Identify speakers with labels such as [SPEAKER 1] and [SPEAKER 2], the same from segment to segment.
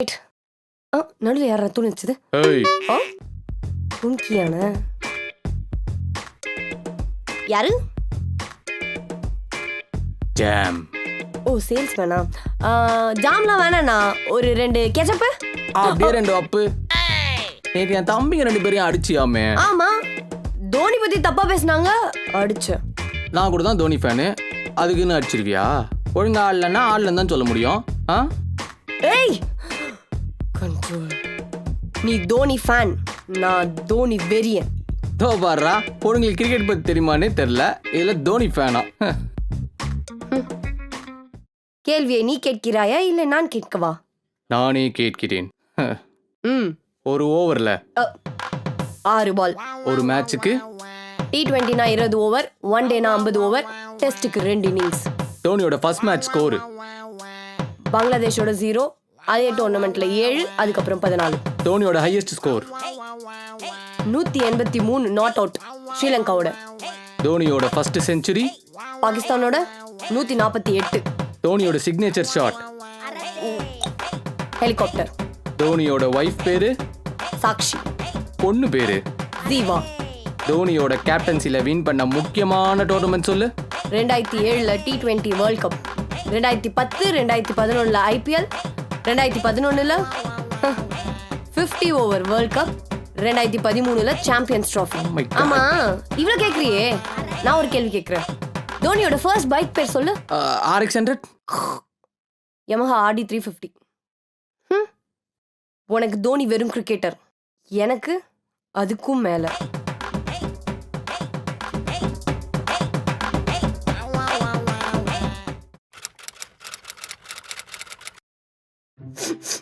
[SPEAKER 1] Right ஆ நடுவில் யாரா துணி வச்சது?
[SPEAKER 2] ஏய்.
[SPEAKER 1] ஆ? துணிக்கியான யாரு?
[SPEAKER 2] ஜாம்
[SPEAKER 1] ஓ சேல்ஸ் வேணா ஜாம்லாம் வேணாண்ணா. ஒரு ரெண்டு கெச்சப்பு
[SPEAKER 2] அப்படியே ரெண்டு அப்பு நேத்து என் தம்பிங்க ரெண்டு பேரையும் அடிச்சியாமே.
[SPEAKER 1] ஆமா. தோனி பத்தி தப்பா பேசுனாங்க அடிச்சேன்
[SPEAKER 2] நான் கூட தான் தோனி ஃபேனு. அதுக்குன்னு அடிச்சிருவியா ஒழுங்கா ஆடலன்னா ஆடலன்னு தான் சொல்ல முடியும். ஆ?
[SPEAKER 1] ஏய் நீ தோனி ஃபேன் நான் தோனி வெறியன்.
[SPEAKER 2] தோ பாடுறா. பொண்ணுங்களுக்கு கிரிக்கெட் பத்தி தெரியுமானே தெரில இதுல தோனி ஃபேனா
[SPEAKER 1] கேள்வியை நீ கேட்கிறாயா இல்லை நான் கேட்கவா?
[SPEAKER 2] நானே கேட்கிறேன்.
[SPEAKER 1] ம்.
[SPEAKER 2] ஒரு ஓவர்ல
[SPEAKER 1] ஆறு பால்
[SPEAKER 2] ஒரு மேட்சுக்கு
[SPEAKER 1] டி டுவெண்ட்டினா இருபது ஓவர் ஒன் டேனா ஐம்பது ஓவர் டெஸ்ட்டுக்கு ரெண்டு இன்னிங்ஸ்
[SPEAKER 2] தோனியோட ஃபர்ஸ்ட் மேட்ச் ஸ்கோர்
[SPEAKER 1] பங்களாதேஷோட ஜீரோ அதே டோர்னமெண்ட்ல ஏழு அதுக்கப்புறம் பதினாலு.
[SPEAKER 2] தோனியோட ஹையஸ்ட் ஸ்கோர்
[SPEAKER 1] நூத்தி எண்பத்தி மூணு நாட் அவுட் ஸ்ரீலங்காவோட.
[SPEAKER 2] தோனியோட ஃபர்ஸ்ட் செஞ்சுரி
[SPEAKER 1] பாகிஸ்தானோட நூத்தி நாற்பத்தி எட்டு.
[SPEAKER 2] தோனியோட சிக்னேச்சர் ஷாட்
[SPEAKER 1] ஹெலிகாப்டர்
[SPEAKER 2] தோனியோட ஒய்ஃப் பேரு?
[SPEAKER 1] சாக்ஷி.
[SPEAKER 2] பொண்ணு பேரு?
[SPEAKER 1] ஜீவா.
[SPEAKER 2] தோனியோட கேப்டன்சில வின் பண்ண முக்கியமான டோர்னமெண்ட் சொல்லு.
[SPEAKER 1] ரெண்டாயிரத்தி ஏழுல டி டுவெண்ட்டி வேர்ல்ட் கப் ரெண்டாயிரத்தி பத்து ரெண்டாயிரத்தி பதினொன்னுல ஐபிஎல் ரெண்டாயிரத்தி பதினொன்னுல ஃபிஃப்டி ஓவர் வேர்ல்ட் கப் ரெண்டாயிரத்தி பதிமூணுல சாம்பியன்ஸ் ட்ராஃபி
[SPEAKER 2] God.
[SPEAKER 1] ஆமா இவ்வளவு கேக்குறியே? நான் ஒரு கேள்வி கேக்குறேன். தோனியோட ஃபர்ஸ்ட் பைக் பேர் சொல்லு.
[SPEAKER 2] RX hundred
[SPEAKER 1] Yamaha Audi three fifty உனக்கு தோனி வெறும் கிரிக்கெட்டர் எனக்கு அதுக்கும் மேல.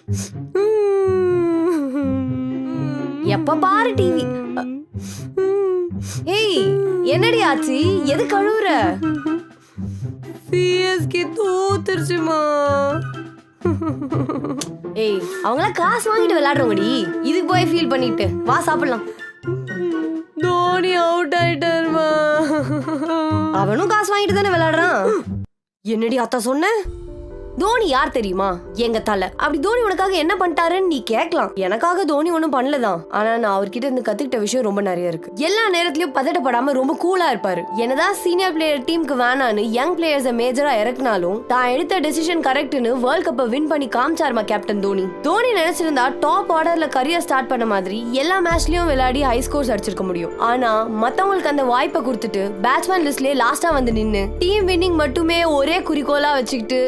[SPEAKER 1] எப்ப பாரு டிவி ஏய் என்னடி ஆச்சு? எது கழுவுற? சிஎஸ்கே தோத்துருச்சுமா. ஏய் அவங்களாம் காசு வாங்கிட்டு விளையாடுறவங்கடி. இதுக்கு போய் ஃபீல் பண்ணிட்டு. வா சாப்பிடலாம். தோனி அவுட் ஆயிட்டாருமா. அவனும் காசு வாங்கிட்டு தானே விளையாடுறான். என்னடி அத்தா சொன்ன? தோனி யார் தெரியுமா? எங்க தலை. அப்படி தோனி உனக்காக என்ன பண்ணிட்டாருன்னு நீ கேட்கலாம். எனக்காக தோனி ஒன்றும் பண்ணலதான். ஆனா நான் அவர்கிட்ட இருந்து கத்துக்கிட்ட விஷயம் ரொம்ப நிறைய இருக்கு. எல்லா நேரத்திலயும் பதட்டப்படாம ரொம்ப கூலா இருப்பாரு. என்னதான் சீனியர் பிளேயர் டீமுக்கு வேணான்னு யங் பிளேயர்ஸை மேஜரா இறக்குனாலும் தான் எடுத்த டெசிஷன் கரெக்ட்னு வேர்ல்ட் கப்பை வின் பண்ணி காமிச்சாருமா கேப்டன் தோனி? தோனி நினைச்சிருந்தா டாப் ஆர்டர்ல கரியர் ஸ்டார்ட் பண்ண மாதிரி எல்லா மேட்ச்லயும் விளையாடி ஹை ஸ்கோர்ஸ் அடிச்சிருக்க முடியும். ஆனா மத்தவங்களுக்கு அந்த வாய்ப்பை கொடுத்துட்டு பேட்ஸ்மேன் லிஸ்ட்லயே லாஸ்டா வந்து நின்னு டீம் வின்னிங் மட்டுமே ஒரே குறிக்கோளா வச்சுக்கிட்டு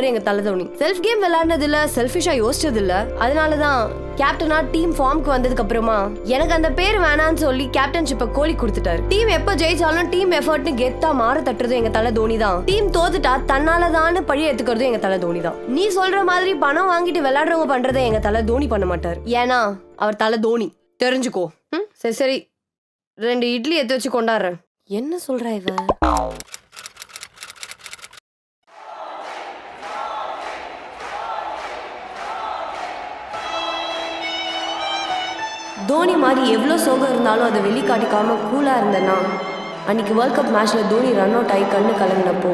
[SPEAKER 1] விளையாடினவர் எங்க தலை தோனி செல்ஃப் கேம் விளையாடினது இல்ல செல்ஃபிஷா யோசிச்சது இல்ல அதனாலதான் கேப்டனா டீம் ஃபார்ம்க்கு வந்ததுக்கு அப்புறமா எனக்கு அந்த பேர் வேணான்னு சொல்லி கேப்டன்ஷிப்பை கோலி கொடுத்துட்டாரு. டீம் எப்ப ஜெயிச்சாலும் டீம் எஃபர்ட்னு கெத்தா மாற தட்டுறது எங்க தலை தோனி தான் டீம் தோத்துட்டா தன்னாலதான்னு பழி எடுத்துக்கிறது எங்க தலை தோனி தான் நீ சொல்ற மாதிரி பணம் வாங்கிட்டு விளையாடுறவங்க பண்றதை எங்க தலை தோனி பண்ண மாட்டார். ஏன்னா அவர் தலை தோனி தெரிஞ்சுக்கோ? சரி சரி. ரெண்டு இட்லி எடுத்து வச்சு கொண்டாடுறேன். என்ன சொல்ற இவ? தோனி மாதிரி எவ்வளோ சோகம் இருந்தாலும் அதை வெளிக்காட்டிக்காமல் கூலாக இருந்தேன்னா அன்றைக்கி வேர்ல்ட் கப் மேட்ச்சில் தோனி ரன் அவுட் ஆகி கண்ணு கலங்கினப்போ